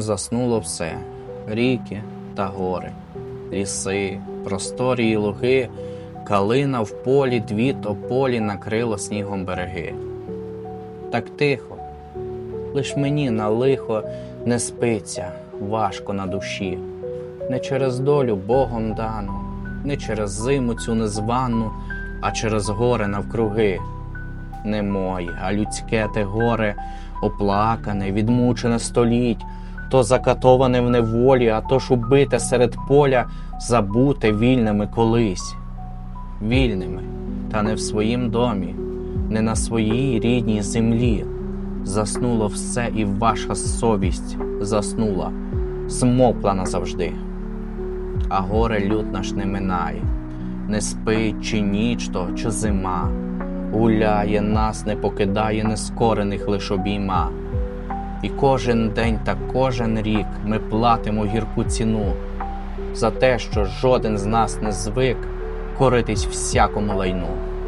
заснуло все ріки та гори, ліси, просторі і луги, калина в полі, дві тополі накрило снігом береги. Так тихо, лиш мені на лихо не спиться, важко на душі, не через долю Богом дану, не через зиму цю незвану, а через горе навкруги. Не моє, а людське те горе, оплакане, відмучене століть, то закатоване в неволі, а то ж убите серед поля, забуте вільними колись. Вільними, та не в своїм домі, не на своїй рідній землі. Заснуло все, і ваша совість заснула, змовкла назавжди. А горе люд наш не минає, не спить, чи ніч то, чи зима. Гуляє нас, не покидає нескорених лиш обійма. І кожен день та кожен рік ми платимо гірку ціну за те, що жоден з нас не звик коритись всякому лайну.